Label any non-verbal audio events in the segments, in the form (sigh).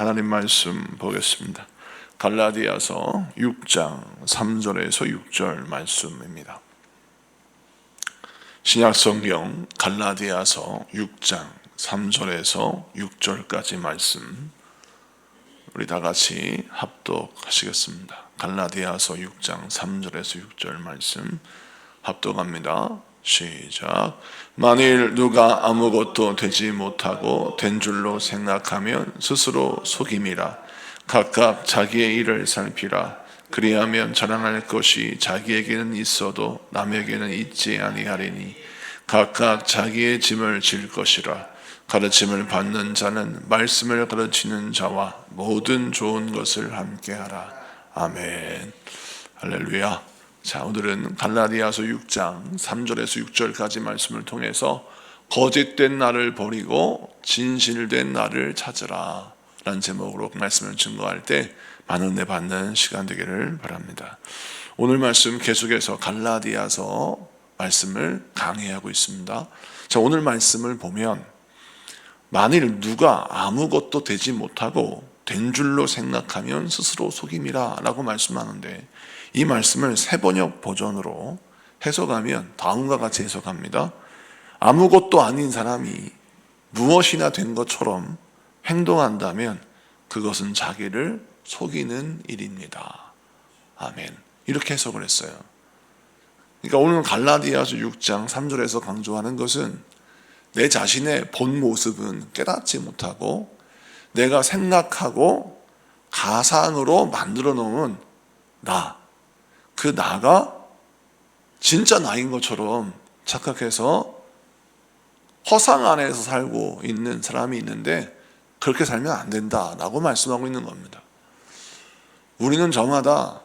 하나님 말씀 보겠습니다. 갈라디아서 6장 3절에서 6절 말씀입니다. 신약 성경 갈라디아서 6장 3절에서 6절까지 말씀 우리 다 같이 합독하시겠습니다. 갈라디아서 6장 3절에서 6절 말씀 합독합니다. 시작. 만일 누가 아무것도 되지 못하고 된 줄로 생각하면 스스로 속임이라. 각각 자기의 일을 살피라. 그리하면 자랑할 것이 자기에게는 있어도 남에게는 있지 아니하리니 각각 자기의 짐을 질 것이라. 가르침을 받는 자는 말씀을 가르치는 자와 모든 좋은 것을 함께하라. 아멘. 할렐루야. 자, 오늘은 갈라디아서 6장 3절에서 6절까지 말씀을 통해서 거짓된 나를 버리고 진실된 나를 찾으라 라는 제목으로 말씀을 증거할 때 많은 내 받는 시간 되기를 바랍니다. 오늘 말씀 계속해서 갈라디아서 말씀을 강의하고 있습니다. 자, 오늘 말씀을 보면 만일 누가 아무것도 되지 못하고 된 줄로 생각하면 스스로 속임이라 라고 말씀하는데 이 말씀을 세번역 버전으로 해석하면 다음과 같이 해석합니다. 아무것도 아닌 사람이 무엇이나 된 것처럼 행동한다면 그것은 자기를 속이는 일입니다. 아멘. 이렇게 해석을 했어요. 그러니까 오늘 갈라디아서 6장 3절에서 강조하는 것은 내 자신의 본 모습은 깨닫지 못하고 내가 생각하고 가상으로 만들어 놓은 나, 그 나가 진짜 나인 것처럼 착각해서 허상 안에서 살고 있는 사람이 있는데 그렇게 살면 안 된다라고 말씀하고 있는 겁니다. 우리는 저마다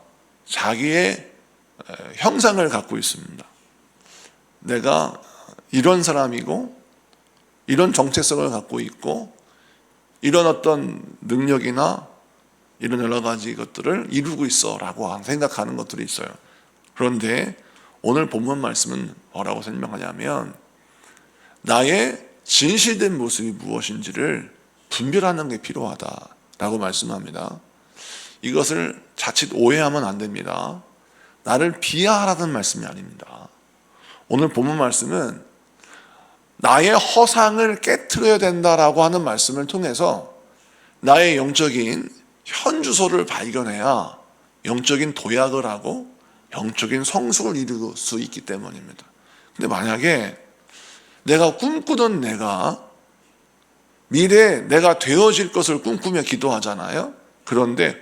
자기의 형상을 갖고 있습니다. 내가 이런 사람이고 이런 정체성을 갖고 있고 이런 어떤 능력이나 이런 여러 가지 것들을 이루고 있어라고 생각하는 것들이 있어요. 그런데 오늘 본문 말씀은 뭐라고 설명하냐면 나의 진실된 모습이 무엇인지를 분별하는 게 필요하다라고 말씀합니다. 이것을 자칫 오해하면 안 됩니다. 나를 비하하라는 말씀이 아닙니다. 오늘 본문 말씀은 나의 허상을 깨트려야 된다라고 하는 말씀을 통해서 나의 영적인 현 주소를 발견해야 영적인 도약을 하고 영적인 성숙을 이룰 수 있기 때문입니다. 근데 만약에 내가 꿈꾸던 내가 미래에 내가 되어질 것을 꿈꾸며 기도하잖아요. 그런데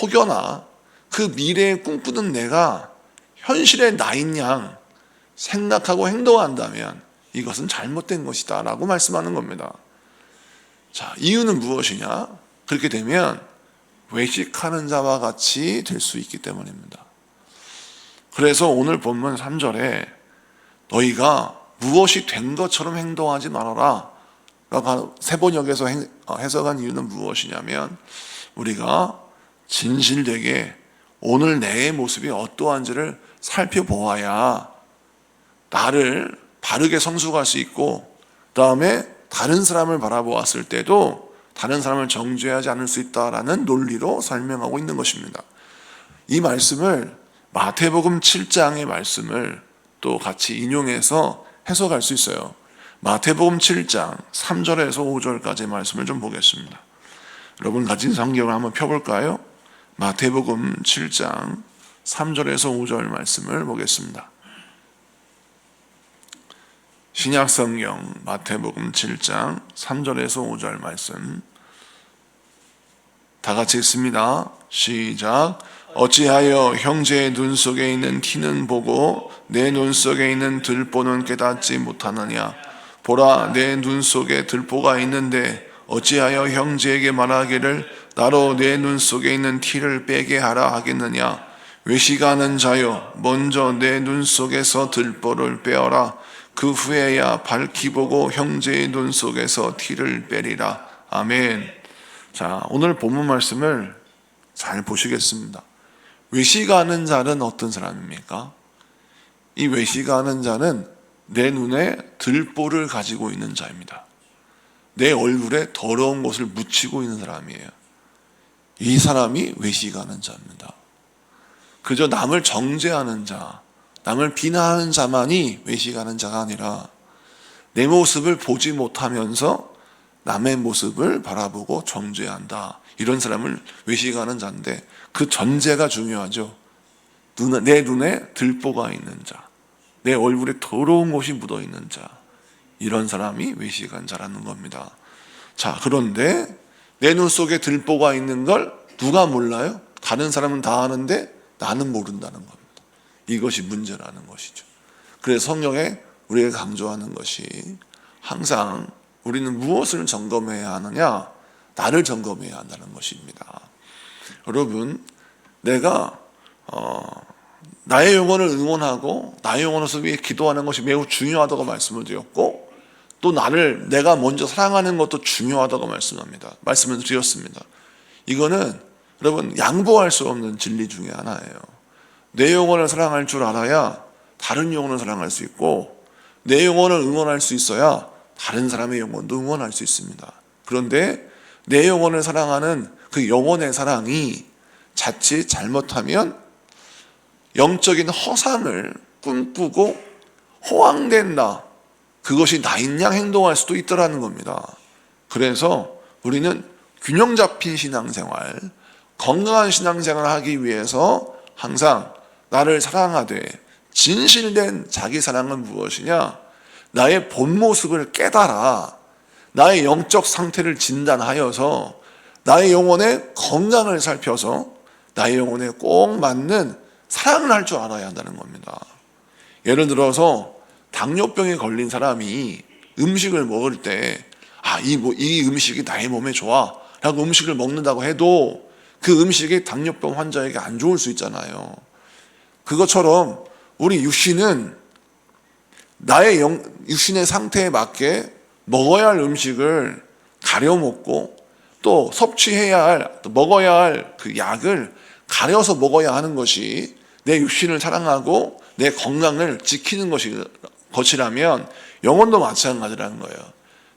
혹여나 그 미래에 꿈꾸던 내가 현실의 나인 양 생각하고 행동한다면 이것은 잘못된 것이다 라고 말씀하는 겁니다. 자, 이유는 무엇이냐? 그렇게 되면 외식하는 자와 같이 될 수 있기 때문입니다. 그래서 오늘 본문 3절에 너희가 무엇이 된 것처럼 행동하지 말아라. 세번역에서 어, 해석한 이유는 무엇이냐면 우리가 진실되게 오늘 내 모습이 어떠한지를 살펴보아야 나를 바르게 성숙할 수 있고 그 다음에 다른 사람을 바라보았을 때도 다른 사람을 정죄하지 않을 수 있다라는 논리로 설명하고 있는 것입니다. 이 말씀을 마태복음 7장의 말씀을 또 같이 인용해서 해석할 수 있어요. 마태복음 7장 3절에서 5절까지 말씀을 좀 보겠습니다. 여러분 가진 성경을 한번 펴볼까요? 마태복음 7장 3절에서 5절 말씀을 보겠습니다. 신약 성경 마태복음 7장 3절에서 5절 말씀 다 같이 읽습니다. 시작. 어찌하여 형제의 눈 속에 있는 티는 보고 내 눈 속에 있는 들보는 깨닫지 못하느냐? 보라, 내 눈 속에 들보가 있는데 어찌하여 형제에게 말하기를 나로 내 눈 속에 있는 티를 빼게 하라 하겠느냐? 외식하는 자여, 먼저 내 눈 속에서 들보를 빼어라. 그 후에야 밝히 보고 형제의 눈 속에서 티를 빼리라. 아멘. 자, 오늘 본문 말씀을 잘 보시겠습니다. 외식하는 자는 어떤 사람입니까? 이 외식하는 자는 내 눈에 들보를 가지고 있는 자입니다. 내 얼굴에 더러운 것을 묻히고 있는 사람이에요. 이 사람이 외식하는 자입니다. 그저 남을 정죄하는 자, 남을 비난하는 자만이 외식하는 자가 아니라 내 모습을 보지 못하면서 남의 모습을 바라보고 정죄한다. 이런 사람을 외식하는 자인데 그 전제가 중요하죠. 내 눈에 들보가 있는 자, 내 얼굴에 더러운 것이 묻어 있는 자, 이런 사람이 외식한 자라는 겁니다. 자, 그런데 내 눈 속에 들보가 있는 걸 누가 몰라요? 다른 사람은 다 아는데 나는 모른다는 겁니다. 이것이 문제라는 것이죠. 그래서 성경에 우리가 강조하는 것이 항상 우리는 무엇을 점검해야 하느냐? 나를 점검해야 한다는 것입니다. 여러분, 내가 어, 나의 영혼을 응원하고 나의 영혼을 위해 기도하는 것이 매우 중요하다고 말씀을 드렸고 또 나를 내가 먼저 사랑하는 것도 중요하다고 말씀합니다. 말씀을 드렸습니다. 이거는 여러분 양보할 수 없는 진리 중에 하나예요. 내 영혼을 사랑할 줄 알아야 다른 영혼을 사랑할 수 있고 내 영혼을 응원할 수 있어야 다른 사람의 영혼도 응원할 수 있습니다. 그런데 내 영혼을 사랑하는 그 영혼의 사랑이 자칫 잘못하면 영적인 허상을 꿈꾸고 호황된 나 그것이 나인 양 행동할 수도 있더라는 겁니다. 그래서 우리는 균형 잡힌 신앙생활, 건강한 신앙생활을 하기 위해서 항상 나를 사랑하되 진실된 자기 사랑은 무엇이냐? 나의 본 모습을 깨달아 나의 영적 상태를 진단하여서 나의 영혼의 건강을 살펴서 나의 영혼에 꼭 맞는 사랑을 할 줄 알아야 한다는 겁니다. 예를 들어서 당뇨병에 걸린 사람이 음식을 먹을 때, 아, 이, 뭐, 이 음식이 나의 몸에 좋아. 라고 음식을 먹는다고 해도 그 음식이 당뇨병 환자에게 안 좋을 수 있잖아요. 그것처럼 우리 육신은 나의 영, 육신의 상태에 맞게 먹어야 할 음식을 가려 먹고 또 섭취해야 할, 또 먹어야 할 그 약을 가려서 먹어야 하는 것이 내 육신을 사랑하고 내 건강을 지키는 것이 것이라면 영혼도 마찬가지라는 거예요.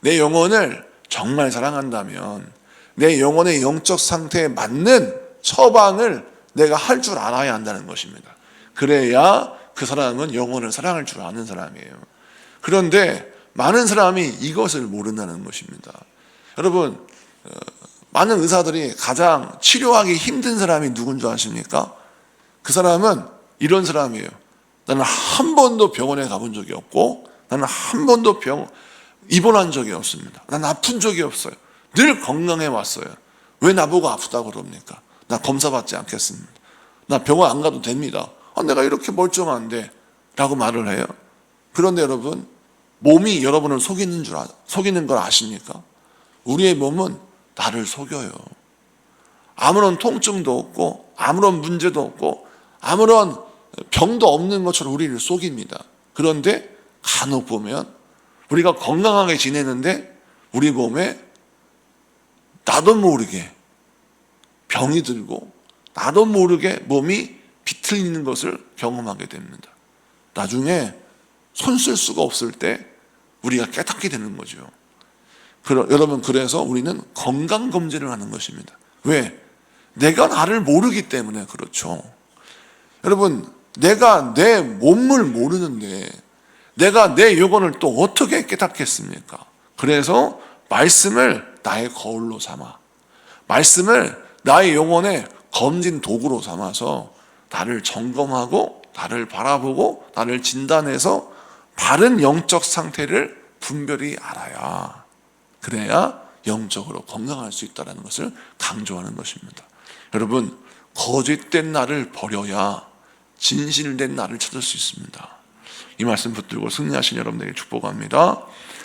내 영혼을 정말 사랑한다면 내 영혼의 영적 상태에 맞는 처방을 내가 할 줄 알아야 한다는 것입니다. 그래야 그 사람은 영혼을 사랑할 줄 아는 사람이에요. 그런데 많은 사람이 이것을 모른다는 것입니다. 여러분, 어, 많은 의사들이 가장 치료하기 힘든 사람이 누군 줄 아십니까? 그 사람은 이런 사람이에요. 나는 한 번도 병원에 가본 적이 없고, 나는 한 번도 병, 입원한 적이 없습니다. 난 아픈 적이 없어요. 늘 건강해 왔어요. 왜 나보고 아프다고 그럽니까? 나 검사 받지 않겠습니다. 나 병원 안 가도 됩니다. 아, 내가 이렇게 멀쩡한데. 라고 말을 해요. 그런데 여러분, 몸이 여러분을 속이는 줄, 아, 속이는 걸 아십니까? 우리의 몸은 나를 속여요. 아무런 통증도 없고, 아무런 문제도 없고, 아무런 병도 없는 것처럼 우리를 속입니다. 그런데 간혹 보면 우리가 건강하게 지내는데 우리 몸에 나도 모르게 병이 들고 나도 모르게 몸이 비틀리는 것을 경험하게 됩니다. 나중에 손 쓸 수가 없을 때 우리가 깨닫게 되는 거죠. 여러분, 그래서 우리는 건강 검진을 하는 것입니다. 왜? 내가 나를 모르기 때문에 그렇죠. 여러분, 내가 내 몸을 모르는데 내가 내 영혼을 또 어떻게 깨닫겠습니까? 그래서 말씀을 나의 거울로 삼아 말씀을 나의 영혼의 검진 도구로 삼아서 나를 점검하고 나를 바라보고 나를 진단해서 바른 영적 상태를 분별히 알아야 그래야 영적으로 건강할 수 있다는 것을 강조하는 것입니다. 여러분 거짓된 나를 버려야 진실된 나를 찾을 수 있습니다. 이 말씀 붙들고 승리하신 여러분에게 축복합니다.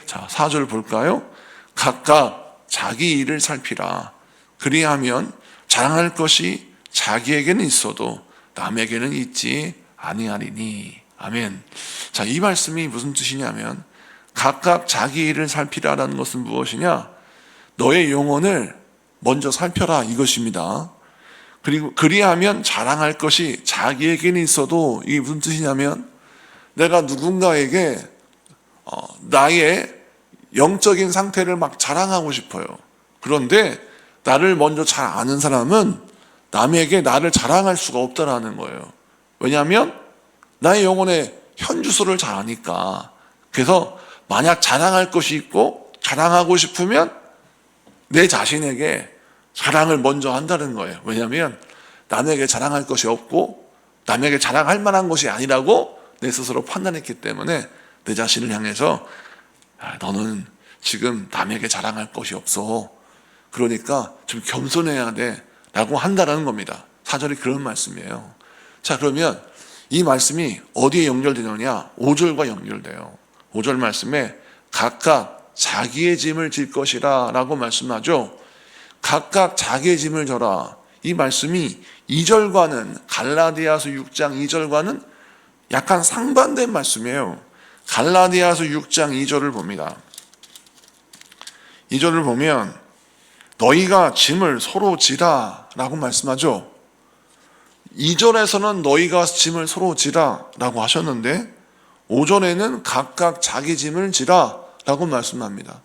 자, 4절 볼까요? 각각 자기 일을 살피라. 그리하면 자랑할 것이 자기에게는 있어도 남에게는 있지 아니하리니. 아멘. 자, 이 말씀이 무슨 뜻이냐면 각각 자기 일을 살피라라는 것은 무엇이냐? 너의 영혼을 먼저 살펴라 이것입니다. 그리고 그리하면 자랑할 것이 자기에게는 있어도 이게 무슨 뜻이냐면 내가 누군가에게 어, 나의 영적인 상태를 막 자랑하고 싶어요. 그런데 나를 먼저 잘 아는 사람은 남에게 나를 자랑할 수가 없다라는 거예요. 왜냐하면 나의 영혼의 현주소를 잘 아니까. 그래서 만약 자랑할 것이 있고 자랑하고 싶으면 내 자신에게 자랑을 먼저 한다는 거예요. 왜냐하면 남에게 자랑할 것이 없고 남에게 자랑할 만한 것이 아니라고 내 스스로 판단했기 때문에 내 자신을 향해서 아, 너는 지금 남에게 자랑할 것이 없어. 그러니까 좀 겸손해야 돼. 라고 한다는 겁니다. 사절이 그런 말씀이에요. 자, 그러면 이 말씀이 어디에 연결되느냐? 5절과 연결돼요. 5절 말씀에 각각 자기의 짐을 질 것이라 라고 말씀하죠. 각각 자기의 짐을 져라. 이 말씀이 2절과는 갈라디아서 6장 2절과는 약간 상반된 말씀이에요. 갈라디아서 6장 2절을 봅니다. 2절을 보면 너희가 짐을 서로 지라 라고 말씀하죠. 2절에서는 너희가 짐을 서로 지라 라고 하셨는데 5절에는 각각 자기 짐을 지라 라고 말씀합니다.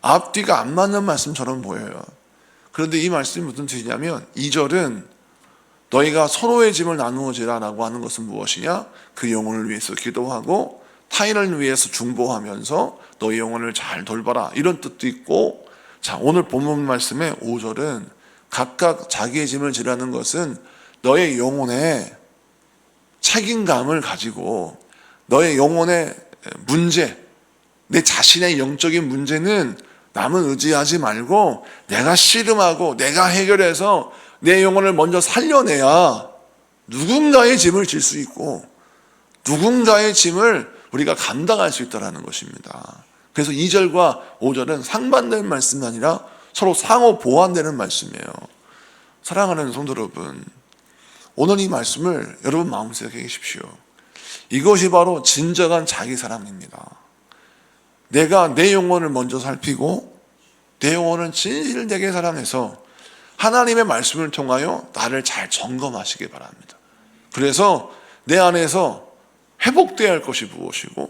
앞뒤가 안 맞는 말씀처럼 보여요. 그런데 이 말씀이 무슨 뜻이냐면 2절은 너희가 서로의 짐을 나누어 지라 라고 하는 것은 무엇이냐? 그 영혼을 위해서 기도하고 타인을 위해서 중보하면서 너희 영혼을 잘 돌봐라 이런 뜻도 있고 자 오늘 본문 말씀의 5절은 각각 자기의 짐을 지라는 것은 너의 영혼에 책임감을 가지고 너의 영혼의 문제 내 자신의 영적인 문제는 남은 의지하지 말고 내가 씨름하고 내가 해결해서 내 영혼을 먼저 살려내야 누군가의 짐을 질 수 있고 누군가의 짐을 우리가 감당할 수 있다는 것입니다. 그래서 2절과 5절은 상반된 말씀이 아니라 서로 상호 보완되는 말씀이에요. 사랑하는 성도 여러분, 오늘 이 말씀을 여러분 마음속에 계십시오. 이것이 바로 진정한 자기 사랑입니다. 내가 내 영혼을 먼저 살피고 내 영혼을 진실되게 사랑해서 하나님의 말씀을 통하여 나를 잘 점검하시기 바랍니다. 그래서 내 안에서 회복되어야 할 것이 무엇이고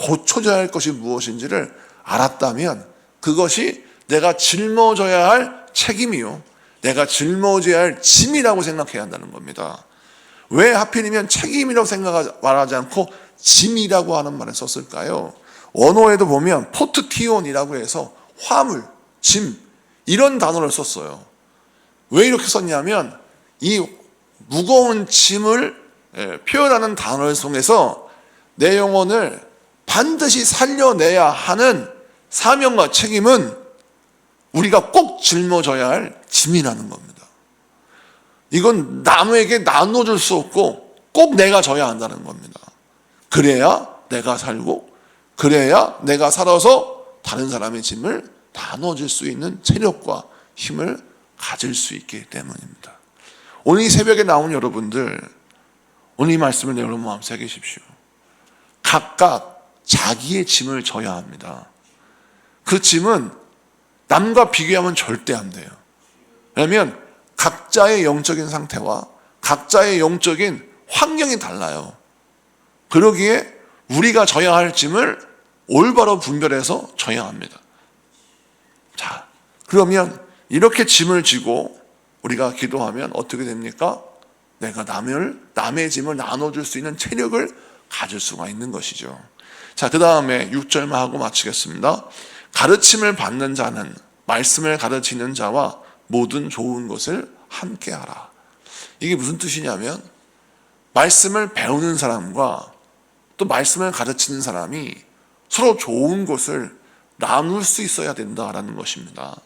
고쳐져야 할 것이 무엇인지를 알았다면 그것이 내가 짊어져야 할 책임이요. 내가 짊어져야 할 짐이라고 생각해야 한다는 겁니다. 왜 하필이면 책임이라고 생각 말하지 않고 짐이라고 하는 말을 썼을까요? 원어에도 보면 포트티온이라고 해서 화물, 짐 이런 단어를 썼어요. 왜 이렇게 썼냐면 이 무거운 짐을 예, 표현하는 단어를 통해서 내 영혼을 반드시 살려내야 하는 사명과 책임은 우리가 꼭 짊어져야 할 짐이라는 겁니다. 이건 남에게 나눠줄 수 없고 꼭 내가 져야 한다는 겁니다. 그래야 내가 살고 그래야 내가 살아서 다른 사람의 짐을 나눠줄 수 있는 체력과 힘을 가질 수 있기 때문입니다. 오늘 이 새벽에 나온 여러분들, 오늘 이 말씀을 여러분 마음에 새기십시오. 각각 자기의 짐을 져야 합니다. 그 짐은 남과 비교하면 절대 안 돼요. 왜냐하면 각자의 영적인 상태와 각자의 영적인 환경이 달라요. 그러기에 우리가 져야 할 짐을 올바로 분별해서 져야 합니다. 자, 그러면 이렇게 짐을 지고 우리가 기도하면 어떻게 됩니까? 내가 남을, 남의 짐을 나눠줄 수 있는 체력을 가질 수가 있는 것이죠. 자, 그 다음에 6절만 하고 마치겠습니다. 가르침을 받는 자는 말씀을 가르치는 자와 모든 좋은 것을 함께 하라. 이게 무슨 뜻이냐면, 말씀을 배우는 사람과 또 말씀을 가르치는 사람이 서로 좋은 것을 나눌 수 있어야 된다라는 것입니다.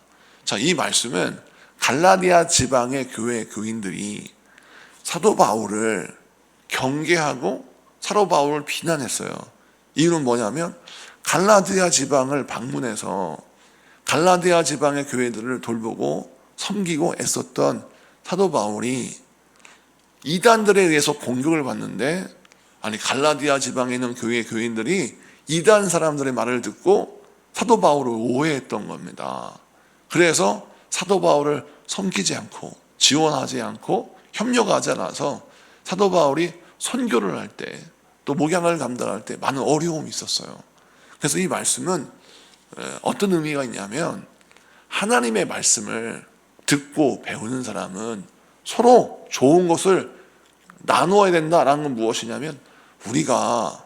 자, 이 말씀은 갈라디아 지방의 교회 교인들이 사도 바울을 경계하고 사도 바울을 비난했어요. 이유는 뭐냐면 갈라디아 지방을 방문해서 갈라디아 지방의 교회들을 돌보고 섬기고 애썼던 사도 바울이 이단들에 의해서 공격을 받는데 아니 갈라디아 지방에 있는 교회 교인들이 이단 사람들의 말을 듣고 사도 바울을 오해했던 겁니다. 그래서 사도 바울을 섬기지 않고 지원하지 않고 협력하지 않아서 사도 바울이 선교를 할 때 또 목양을 감당할 때 많은 어려움이 있었어요. 그래서 이 말씀은 어떤 의미가 있냐면 하나님의 말씀을 듣고 배우는 사람은 서로 좋은 것을 나누어야 된다라는 건 무엇이냐면 우리가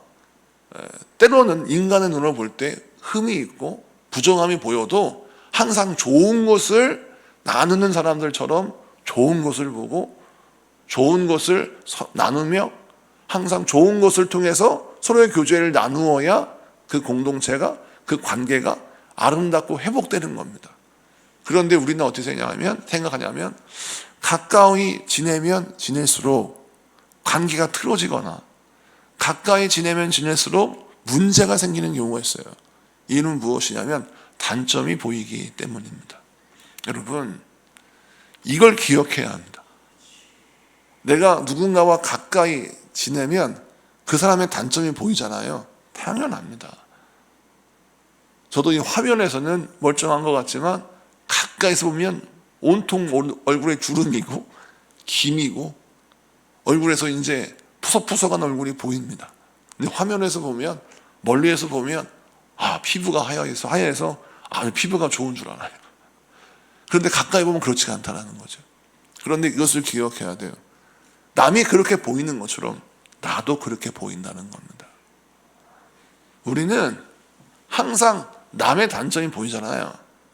에, 때로는 인간의 눈으로 볼때 흠이 있고 부정함이 보여도 항상 좋은 것을 나누는 사람들처럼 좋은 것을 보고 좋은 것을 서- 나누며 항상 좋은 것을 통해서 서로의 교제를 나누어야 그 공동체가 그 관계가 아름답고 회복되는 겁니다. 그런데 우리는 어떻게 생각하면 생각하냐면 가까이 지내면 지낼수록 관계가 틀어지거나 가까이 지내면 지낼수록 문제가 생기는 경우가 있어요. 이는 무엇이냐면 단점이 보이기 때문입니다. 여러분, 이걸 기억해야 합니다. 내가 누군가와 가까이 지내면 그 사람의 단점이 보이잖아요. 당연합니다. 저도 이 화면에서는 멀쩡한 것 같지만 가까이서 보면 온통 얼굴에 주름이고 김이고 얼굴에서 이제 푸석푸석한 얼굴이 보입니다. 근데 화면에서 보면 멀리에서 보면 아 피부가 하얘서 하얘서 아 피부가 좋은 줄 알아요. 그런데 가까이 보면 그렇지가 않다라는 거죠. 그런데 이것을 기억해야 돼요. 남이 그렇게 보이는 것처럼 나도 그렇게 보인다는 겁니다. 우리는 항상 남의 단점이 보이잖아요.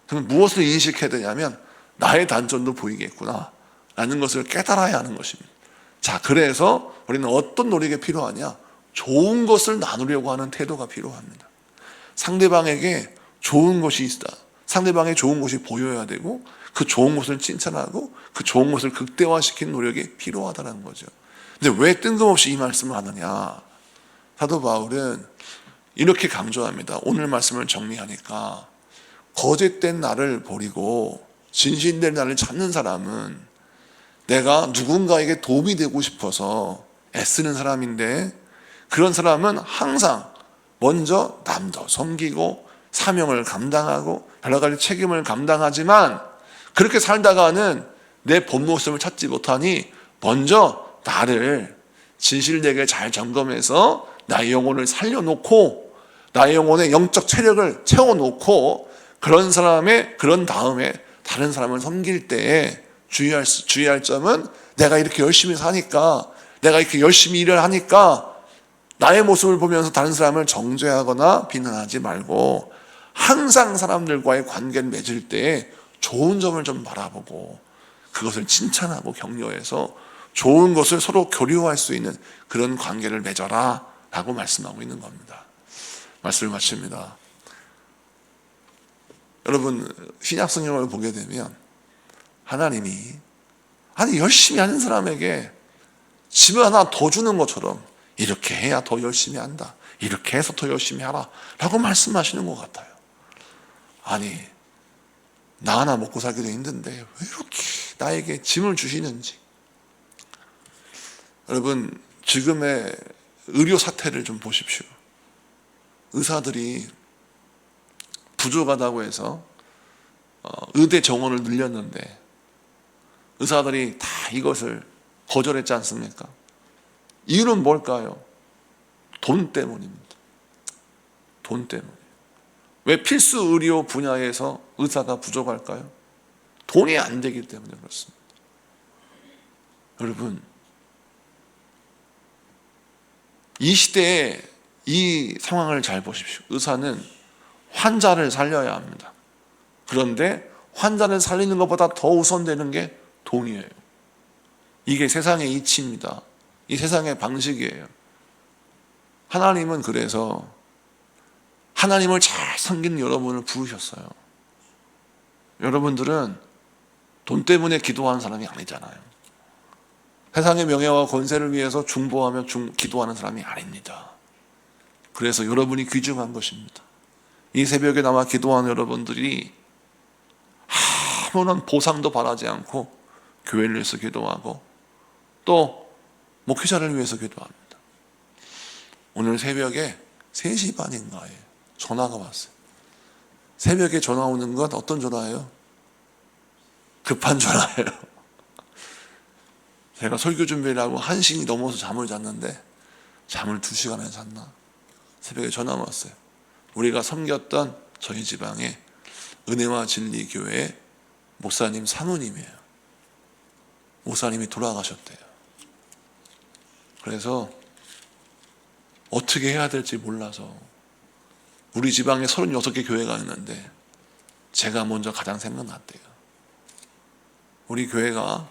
그럼 무엇을 인식해야 되냐면 나의 단점도 보이겠구나 라는 것을 깨달아야 하는 것입니다. 자, 그래서 우리는 어떤 노력이 필요하냐? 좋은 것을 나누려고 하는 태도가 필요합니다. 상대방에게 좋은 것이 있다. 상대방의 좋은 것이 보여야 되고 그 좋은 것을 칭찬하고 그 좋은 것을 극대화시키는 노력이 필요하다는 거죠. 근데 왜 뜬금없이 이 말씀을 하느냐? 사도 바울은 이렇게 강조합니다. 오늘 말씀을 정리하니까 거짓된 나를 버리고 진실된 나를 찾는 사람은 내가 누군가에게 도움이 되고 싶어서 애쓰는 사람인데 그런 사람은 항상 먼저 남도 섬기고 사명을 감당하고 여러 가지 책임을 감당하지만 그렇게 살다가는 내 본 모습을 찾지 못하니 먼저 나를 진실되게 잘 점검해서 나의 영혼을 살려놓고 나의 영혼의 영적 체력을 채워놓고 그런 사람의 그런 다음에 다른 사람을 섬길 때에 주의할, 수- 주의할 점은 내가 이렇게 열심히 사니까 내가 이렇게 열심히 일을 하니까 나의 모습을 보면서 다른 사람을 정죄하거나 비난하지 말고 항상 사람들과의 관계를 맺을 때 좋은 점을 좀 바라보고 그것을 칭찬하고 격려해서 좋은 것을 서로 교류할 수 있는 그런 관계를 맺어라 라고 말씀하고 있는 겁니다. 말씀을 마칩니다. 여러분 신약 성경을 보게 되면 하나님이 아니 열심히 하는 사람에게 집을 하나 더 주는 것처럼 이렇게 해야 더 열심히 한다. 이렇게 해서 더 열심히 하라. 라고 말씀하시는 것 같아요. 아니, 나 하나 먹고 살기도 힘든데 왜 이렇게 나에게 짐을 주시는지. 여러분, 지금의 의료 사태를 좀 보십시오. 의사들이 부족하다고 해서 어, 의대 정원을 늘렸는데 의사들이 다 이것을 거절했지 않습니까? 이유는 뭘까요? 돈 때문입니다. 돈 때문에. 왜 필수 의료 분야에서 의사가 부족할까요? 돈이 안 되기 때문에 그렇습니다. 여러분, 이 시대에 이 상황을 잘 보십시오. 의사는 환자를 살려야 합니다. 그런데 환자를 살리는 것보다 더 우선되는 게 돈이에요. 이게 세상의 이치입니다. 이 세상의 방식이에요. 하나님은 그래서 하나님을 잘 섬기는 여러분을 부르셨어요. 여러분들은 돈 때문에 기도하는 사람이 아니잖아요. 세상의 명예와 권세를 위해서 중보하며 중, 기도하는 사람이 아닙니다. 그래서 여러분이 귀중한 것입니다. 이 새벽에 나와 기도하는 여러분들이 아무런 보상도 바라지 않고 교회를 위해서 기도하고 또 목회자를 위해서 기도합니다. 오늘 새벽에 3시 반인가에 전화가 왔어요. 새벽에 전화 오는 건 어떤 전화예요? 급한 전화예요. (laughs) 제가 설교 준비를 하고 1시이 넘어서 잠을 잤는데 잠을 2시간을 잤나? 새벽에 전화가 왔어요. 우리가 섬겼던 저희 지방에 은혜와 진리 교회에 목사님 사모님이에요. 목사님이 돌아가셨대요. 그래서 어떻게 해야 될지 몰라서 우리 지방에 36개 교회가 있는데 제가 먼저 가장 생각났대요. 우리 교회가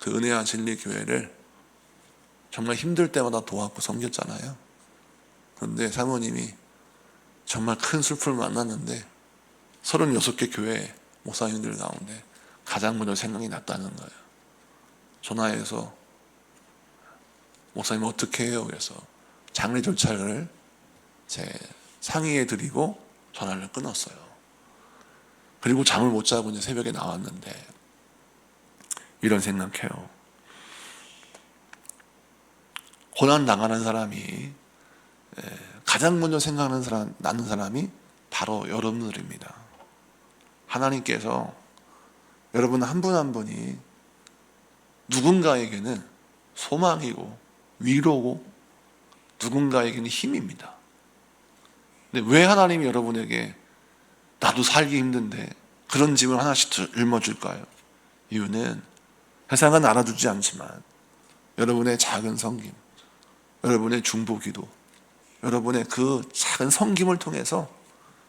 그 은혜와 진리 교회를 정말 힘들 때마다 도왔고 섬겼잖아요. 그런데 사모님이 정말 큰 슬픔을 만났는데 36개 교회 목사님들 가운데 가장 먼저 생각이 났다는 거예요. 전화해서 목사님 어떻게 해요? 그래서 장례 절차를 제 상의해 드리고 전화를 끊었어요. 그리고 잠을 못 자고 이제 새벽에 나왔는데 이런 생각해요. 고난 당하는 사람이 에, 가장 먼저 생각하는 사람, 나는 사람이 바로 여러분들입니다. 하나님께서 여러분 한 분 한 분이 누군가에게는 소망이고 위로고 누군가에게는 힘입니다. 근데 왜 하나님이 여러분에게 나도 살기 힘든데 그런 짐을 하나씩 짊어줄까요? 이유는 세상은 알아주지 않지만 여러분의 작은 섬김, 여러분의 중보기도, 여러분의 그 작은 섬김을 통해서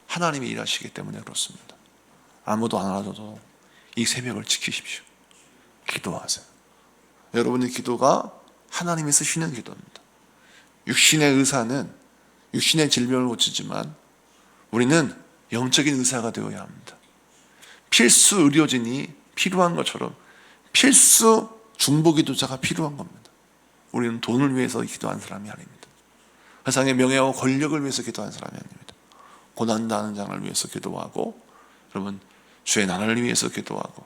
하나님이 일하시기 때문에 그렇습니다. 아무도 안 알아줘도 이 새벽을 지키십시오. 기도하세요. 여러분의 기도가 하나님이 쓰시는 기도입니다. 육신의 의사는 육신의 질병을 고치지만 우리는 영적인 의사가 되어야 합니다. 필수 의료진이 필요한 것처럼 필수 중보기도자가 필요한 겁니다. 우리는 돈을 위해서 기도한 사람이 아닙니다. 세상의 명예와 권력을 위해서 기도한 사람이 아닙니다. 고난당하는 장을 위해서 기도하고 여러분 주의 나라를 위해서 기도하고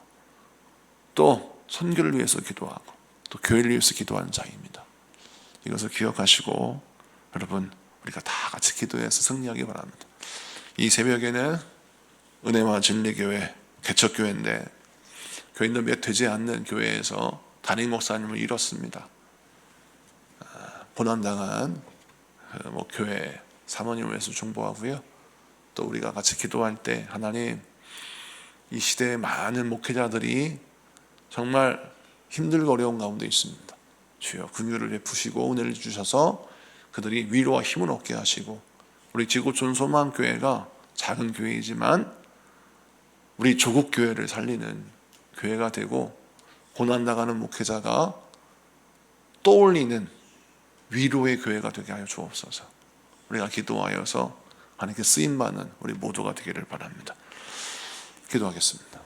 또 선교를 위해서 기도하고 또 교회를 위해서 기도하는 자입니다. 이것을 기억하시고 여러분 우리가 다 같이 기도해서 승리하기 바랍니다. 이 새벽에는 은혜와 진리교회 개척교회인데 교인들 몇 되지 않는 교회에서 담임 목사님을 잃었습니다. 아, 고난당한 그 뭐 교회 사모님을 위해서 중보하고요. 또 우리가 같이 기도할 때 하나님 이 시대의 많은 목회자들이 정말 힘들고 어려운 가운데 있습니다. 주여 긍휼을 베푸시고 은혜를 주셔서 그들이 위로와 힘을 얻게 하시고 우리 지구촌 소망교회가 작은 교회이지만 우리 조국 교회를 살리는 교회가 되고 고난 나가는 목회자가 떠올리는 위로의 교회가 되게 하여 주옵소서. 우리가 기도하여서 하나님께 쓰임 받는 우리 모두가 되기를 바랍니다. 기도하겠습니다.